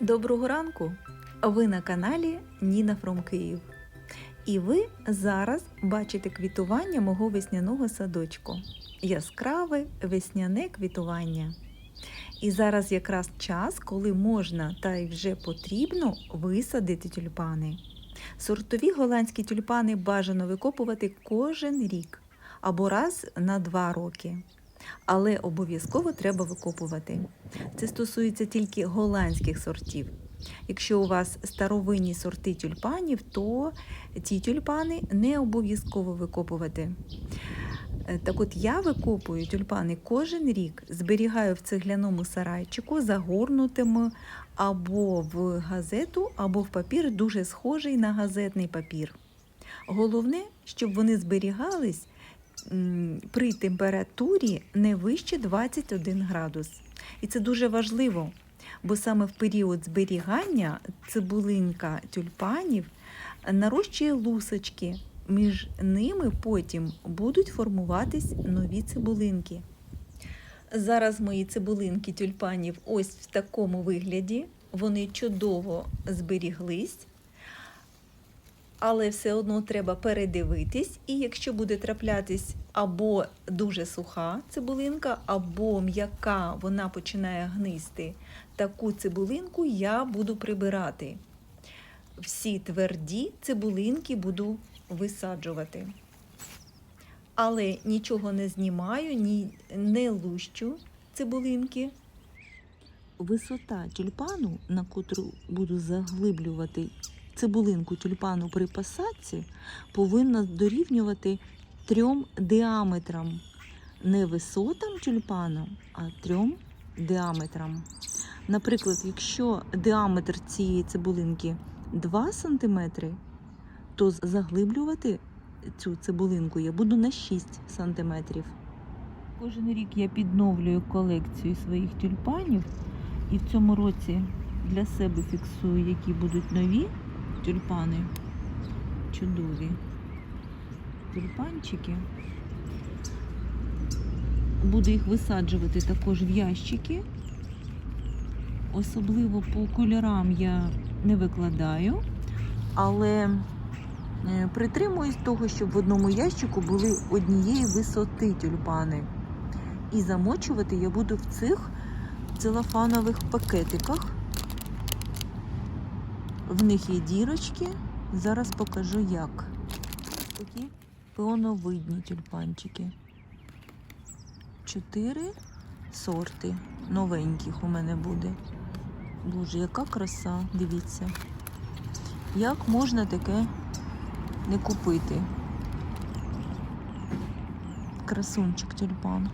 Доброго ранку! Ви на каналі Ніна Фром Київ. І ви зараз бачите квітування мого весняного садочку. Яскраве весняне квітування. І зараз якраз час, коли можна та й вже потрібно висадити тюльпани. Сортові голландські тюльпани бажано викопувати кожен рік або раз на два роки. Але обов'язково треба викопувати. Це стосується тільки голландських сортів. Якщо у вас старовинні сорти тюльпанів, то ці тюльпани не обов'язково викопувати. Е, Так от я викопую тюльпани кожен рік, зберігаю в цегляному сарайчику, загорнутими або в газету, або в папір, дуже схожий на газетний папір. Головне, щоб вони зберігались при температурі не вище 21 градус. І це дуже важливо, бо саме в період зберігання цибулинка тюльпанів нарощує лусочки. Між ними потім будуть формуватись нові цибулинки. Зараз мої цибулинки тюльпанів ось в такому вигляді. Вони чудово зберіглись, але все одно треба передивитись. І якщо буде траплятись або дуже суха цибулинка, або м'яка, вона починає гнисти, таку цибулинку я буду прибирати. Всі тверді цибулинки буду висаджувати. Але нічого не знімаю, ні, не лущу цибулинки. Висота тюльпану, на котру буду заглиблювати цибулинку тюльпану при посадці, повинна дорівнювати трьом діаметрам. Не висотам тюльпану, а трьом діаметрам. Наприклад, якщо діаметр цієї цибулинки 2 см, то заглиблювати цю цибулинку я буду на 6 см. Кожен рік я підновлюю колекцію своїх тюльпанів і в цьому році для себе фіксую, які будуть нові тюльпани. Чудові тюльпанчики. Буду їх висаджувати також в ящики. Особливо по кольорам я не викладаю, але е, притримуюсь того, щоб в одному ящику були однієї висоти тюльпани. І замочувати я буду в цих целофанових пакетиках. В них є дірочки. Зараз покажу як. Такі піоновидні тюльпанчики. Чотири сорти новеньких у мене буде. Боже, яка краса, дивіться. Як можна таке не купити? Красунчик тюльпан.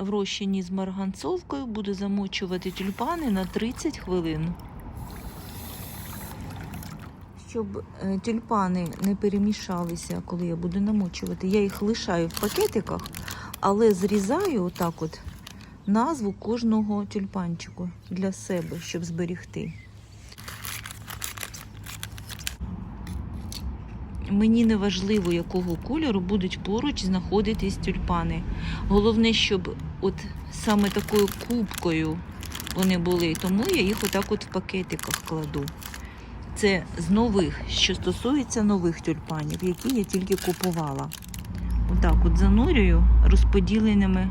В розчині з марганцовкою буду замочувати тюльпани на 30 хвилин. Щоб е, тюльпани не перемішалися, коли я буду намочувати, я їх лишаю в пакетиках, але зрізаю отак от назву кожного тюльпанчику для себе, щоб зберігти. Мені не важливо, якого кольору будуть поруч знаходитись тюльпани. Головне, щоб от саме такою кубкою вони були, тому я їх отак от в пакетиках кладу. Це з нових, що стосується нових тюльпанів, які я тільки купувала. Отак от занурюю розподіленими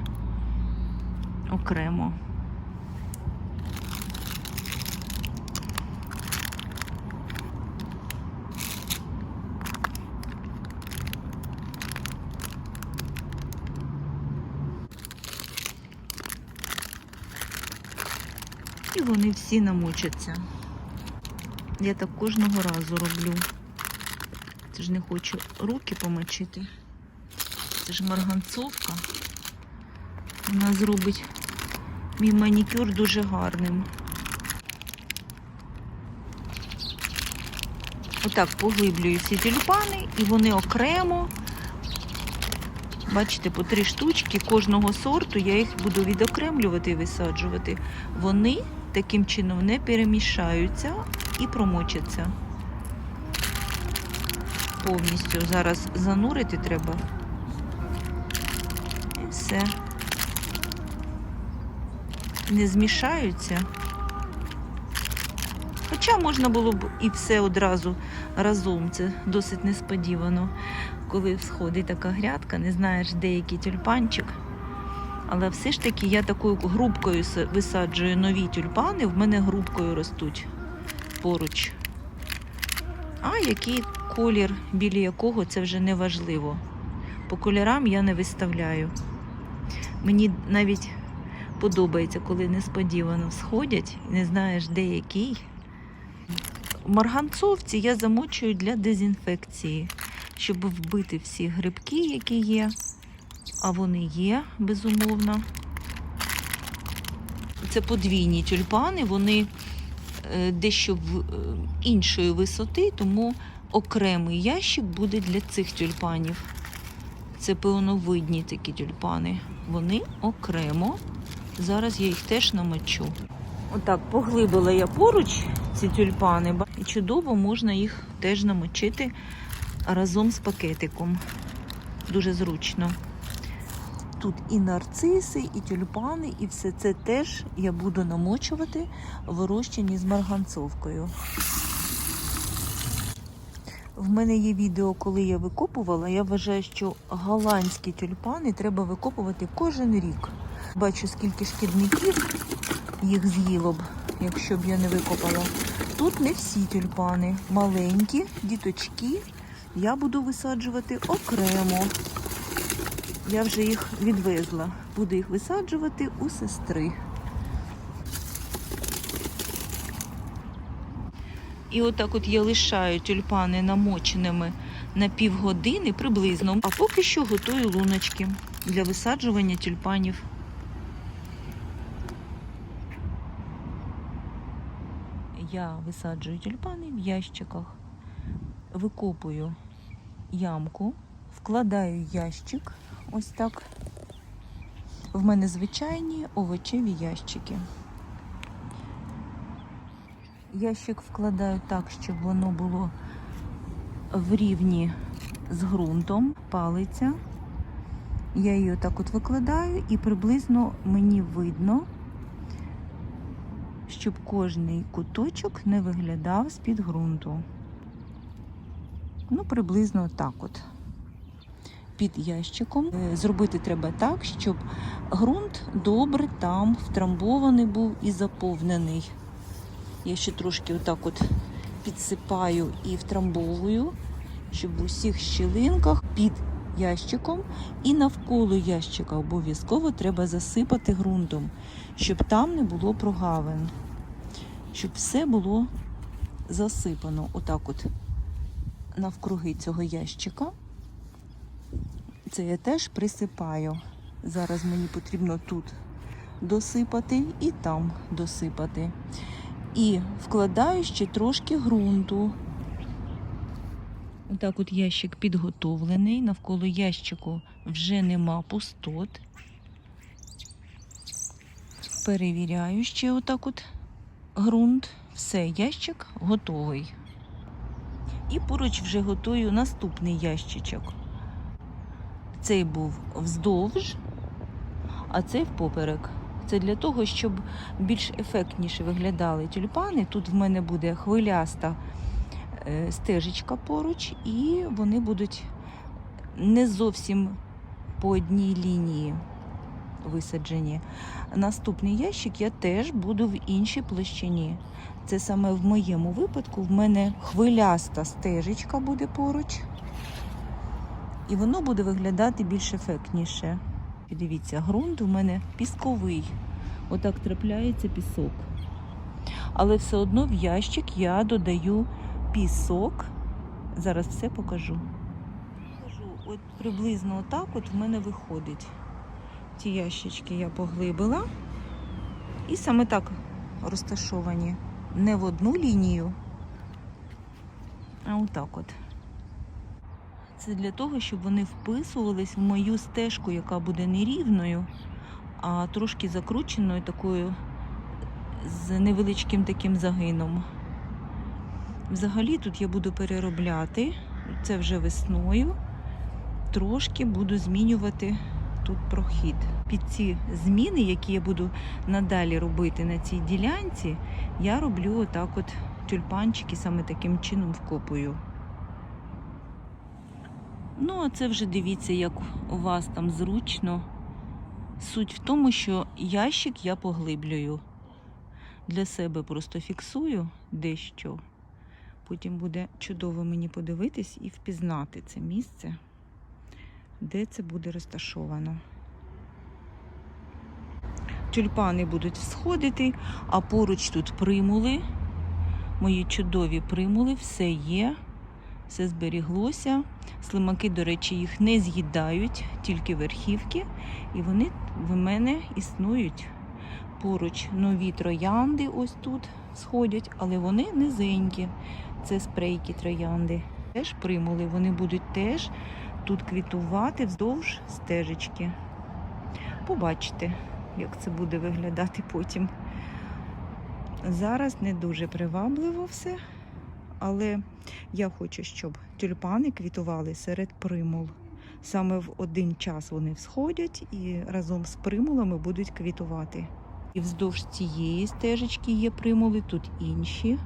окремо. І вони всі намочаться. Я так кожного разу роблю. Це ж не хочу руки помочити. Це ж марганцовка. Вона зробить мій манікюр дуже гарним. Отак поглиблюю всі тюльпани і вони окремо. Бачите, по три штучки кожного сорту я їх буду відокремлювати і висаджувати. Вони таким чином не перемішаються і промочаться. повністю. Зараз занурити треба. І все. Не змішаються. Хоча можна було б і все одразу разом. Це досить несподівано, коли всходить така грядка, не знаєш, де який тюльпанчик. Але все ж таки я такою грубкою висаджую нові тюльпани, в мене грубкою ростуть поруч. А який колір, біля якого це вже не важливо. По кольорам я не виставляю. Мені навіть подобається, коли несподівано сходять не знаєш, де який. Марганцовці я замочую для дезінфекції, щоб вбити всі грибки, які є. А вони є, безумовно. Це подвійні тюльпани, вони е, дещо в, е, іншої висоти, тому окремий ящик буде для цих тюльпанів. Це пилоновидні такі тюльпани. Вони окремо. Зараз я їх теж намочу. Отак, поглибила я поруч ці тюльпани, і чудово можна їх теж намочити разом з пакетиком. Дуже зручно. Тут і нарциси, і тюльпани, і все це теж я буду намочувати в розчині з марганцовкою. В мене є відео, коли я викопувала. Я вважаю, що голландські тюльпани треба викопувати кожен рік. Бачу, скільки шкідників їх з'їло б, якщо б я не викопала. Тут не всі тюльпани. Маленькі, діточки. Я буду висаджувати окремо. Я вже їх відвезла. Буду їх висаджувати у сестри. І отак от я лишаю тюльпани намоченими на півгодини приблизно, а поки що готую луночки для висаджування тюльпанів. Я висаджую тюльпани в ящиках, викопую ямку, вкладаю ящик ось так. В мене звичайні овочеві ящики. Ящик вкладаю так, щоб воно було в рівні з ґрунтом, палиця. Я її отак от викладаю і приблизно мені видно, щоб кожний куточок не виглядав з-під ґрунту. Ну, приблизно так от. Під ящиком. Е, Зробити треба так, щоб ґрунт добре там втрамбований був і заповнений. Я ще трошки отак от підсипаю і втрамбовую, щоб в усіх щілинках під ящиком і навколо ящика обов'язково треба засипати ґрунтом, щоб там не було прогавин, щоб все було засипано отак от навкруги цього ящика. Це я теж присипаю. Зараз мені потрібно тут досипати і там досипати. І вкладаю ще трошки ґрунту. Отак от ящик підготовлений. Навколо ящику вже нема пустот. Перевіряю ще отак от ґрунт. Все, ящик готовий. І поруч вже готую наступний ящичок. Цей був вздовж, а цей впоперек. Це для того, щоб більш ефектніше виглядали тюльпани. Тут в мене буде хвиляста е, стежечка поруч, і вони будуть не зовсім по одній лінії висаджені. Наступний ящик я теж буду в іншій площині. Це саме в моєму випадку в мене хвиляста стежечка буде поруч, і воно буде виглядати більш ефектніше. Дивіться, ґрунт у мене пісковий. Отак трапляється пісок. Але все одно в ящик я додаю пісок. Зараз все покажу. От приблизно отак от в мене виходить. Ті ящички я поглибила. І саме так розташовані. Не в одну лінію, а отак от. Це для того, щоб вони вписувались в мою стежку, яка буде не рівною, а трошки закрученою такою з невеличким таким загином. Взагалі тут я буду переробляти це вже весною, трошки буду змінювати тут прохід. Під ці зміни, які я буду надалі робити на цій ділянці, я роблю отак от тюльпанчики саме таким чином вкопую. Ну, а це вже дивіться, як у вас там зручно. Суть в тому, що ящик я поглиблюю. Для себе просто фіксую дещо. Потім буде чудово мені подивитись і впізнати це місце, де це буде розташовано. Тюльпани будуть всходити, а поруч тут примули. Мої чудові примули, все є, все зберіглося. Слимаки, до речі, їх не з'їдають, тільки верхівки, і вони в мене існують. Поруч нові троянди ось тут сходять, але вони низенькі. Це спрейки троянди. Теж примули, вони будуть теж тут квітувати вздовж стежечки. Побачите, як це буде виглядати потім. Зараз не дуже привабливо все, але я хочу, щоб тюльпани квітували серед примул. Саме в один час вони всходять і разом з примулами будуть квітувати. І вздовж цієї стежечки є примули, тут інші.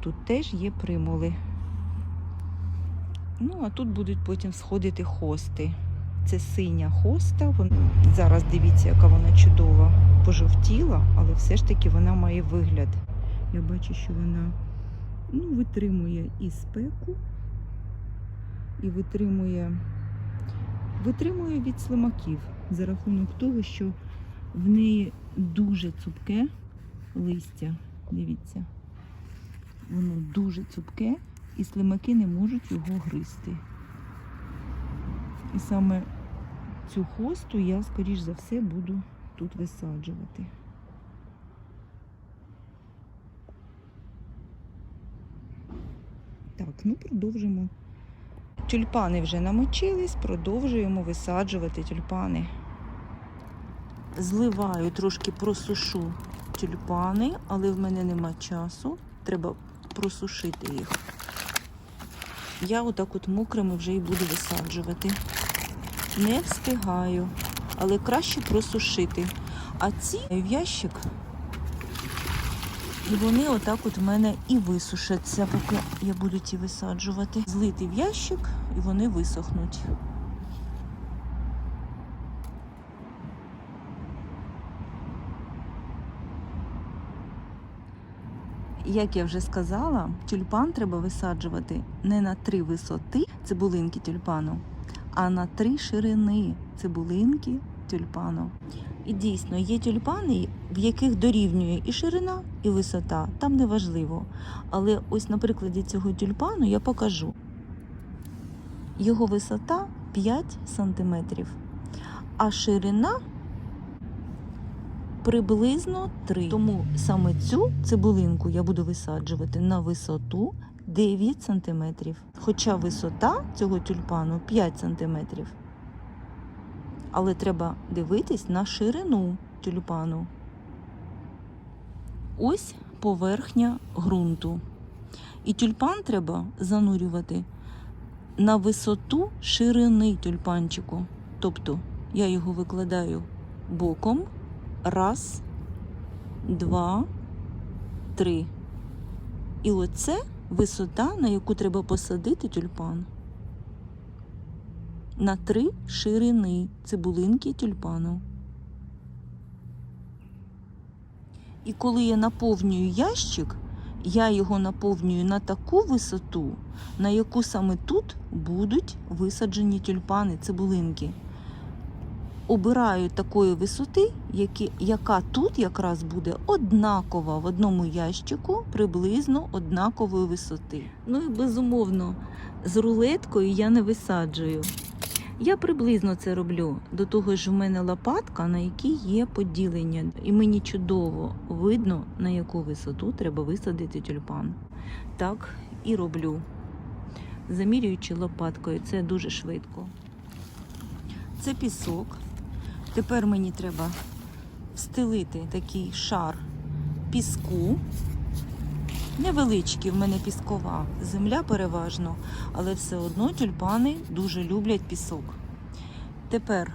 Тут теж є примули. Ну, а тут будуть потім сходити хости. Це синя хоста. Зараз дивіться, яка вона чудова. Пожовтіла, але все ж таки вона має вигляд. Я бачу, що вона ну, витримує і спеку, і витримує, витримує від слимаків за рахунок того, що в неї дуже цупке листя. Дивіться. Воно дуже цупке, і слимаки не можуть його гризти. І саме цю хосту я, скоріш за все, буду тут висаджувати. Так, ну продовжимо. Тюльпани вже намочились, продовжуємо висаджувати тюльпани. Зливаю, трошки просушу тюльпани, але в мене нема часу. Треба просушити їх. Я отак от мокрими вже і буду висаджувати. Не встигаю, але краще просушити. А ці в ящик, і вони отак от в мене і висушаться, поки я буду ті висаджувати. Злити в ящик і вони висохнуть. Як я вже сказала, тюльпан треба висаджувати не на три висоти цибулинки тюльпану, а на три ширини цибулинки тюльпану. І дійсно є тюльпани, в яких дорівнює і ширина, і висота. Там не важливо. Але ось на прикладі цього тюльпану я покажу. Його висота 5 см, а ширина приблизно 3. Тому саме цю цибулинку я буду висаджувати на висоту 9 см. Хоча висота цього тюльпану 5 см. Але треба дивитись на ширину тюльпану. Ось поверхня ґрунту. І тюльпан треба занурювати на висоту ширини тюльпанчику. Тобто я його викладаю боком. Раз, два, три. І оце висота, на яку треба посадити тюльпан. На три ширини цибулинки тюльпану. І коли я наповнюю ящик, я його наповнюю на таку висоту, на яку саме тут будуть висаджені тюльпани, цибулинки обираю такої висоти, які, яка тут якраз буде однакова в одному ящику, приблизно однакової висоти. Ну і безумовно, з рулеткою я не висаджую. Я приблизно це роблю. До того ж, в мене лопатка, на якій є поділення, і мені чудово видно, на яку висоту треба висадити тюльпан. Так і роблю. Замірюючи лопаткою, це дуже швидко. Це пісок. Тепер мені треба встелити такий шар піску. Невеличкі, в мене піскова земля переважно, але все одно тюльпани дуже люблять пісок. Тепер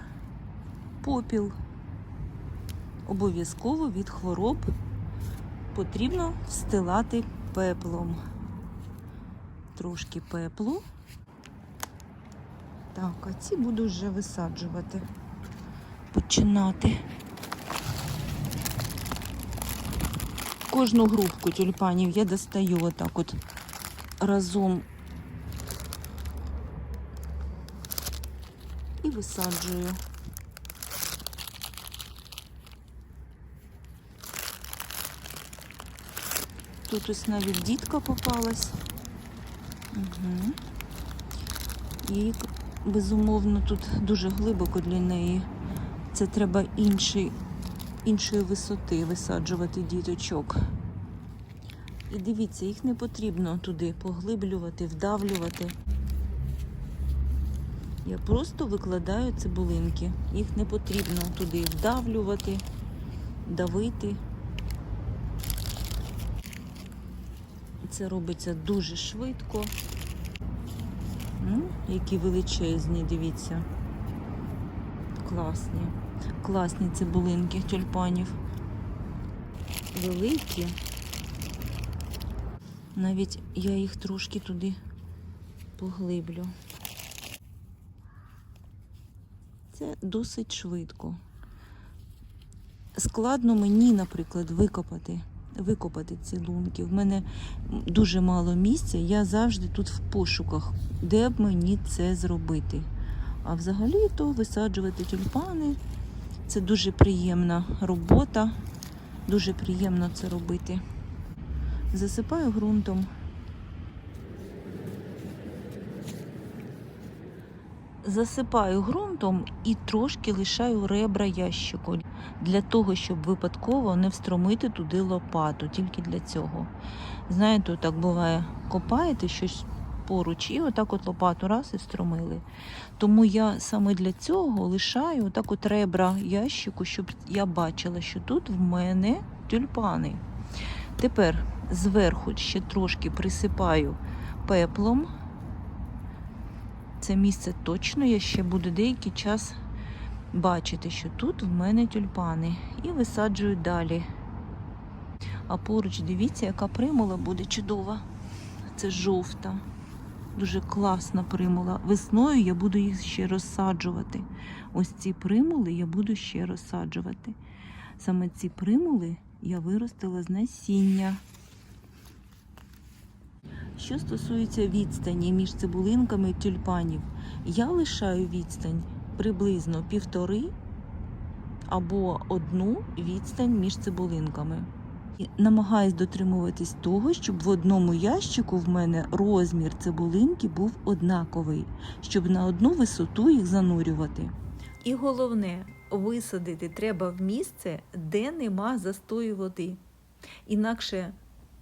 попіл. Обов'язково від хвороб потрібно встилати пеплом. Трошки пеплу. Так, а ці буду вже висаджувати. Починати. Кожну грубку тюльпанів я достаю отак от разом і висаджую. Тут ось навіть дітка попалась. Угу. І, безумовно, тут дуже глибоко для неї. Це треба інший, іншої висоти висаджувати діточок. І дивіться, їх не потрібно туди поглиблювати, вдавлювати. Я просто викладаю цибулинки. Їх не потрібно туди вдавлювати, давити. Це робиться дуже швидко. Ну, які величезні, дивіться. Класні. Класні цибулинки тюльпанів. Великі. Навіть я їх трошки туди поглиблю. Це досить швидко. Складно мені, наприклад, викопати викопати ці лунки. В мене дуже мало місця, я завжди тут в пошуках, де б мені це зробити. А взагалі то висаджувати тюльпани це дуже приємна робота, дуже приємно це робити. Засипаю ґрунтом. Засипаю ґрунтом і трошки лишаю ребра ящику для того, щоб випадково не встромити туди лопату, тільки для цього. Знаєте, так буває, копаєте щось поруч і отак от лопату раз і встромили. Тому я саме для цього лишаю отак от ребра ящику, щоб я бачила, що тут в мене тюльпани. Тепер зверху ще трошки присипаю пеплом. Це місце точно я ще буду деякий час бачити, що тут в мене тюльпани. І висаджую далі. А поруч дивіться, яка примула буде чудова. Це жовта. Дуже класна примула. Весною я буду їх ще розсаджувати. Ось ці примули я буду ще розсаджувати. Саме ці примули я виростила з насіння. Що стосується відстані між цибулинками тюльпанів, я лишаю відстань приблизно півтори або одну відстань між цибулинками. Намагаюсь дотримуватись того, щоб в одному ящику в мене розмір цибулинки був однаковий, щоб на одну висоту їх занурювати. І головне, висадити треба в місце, де нема застою води. Інакше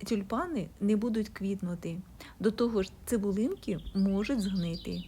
тюльпани не будуть квітнути. До того ж, цибулинки можуть згнити.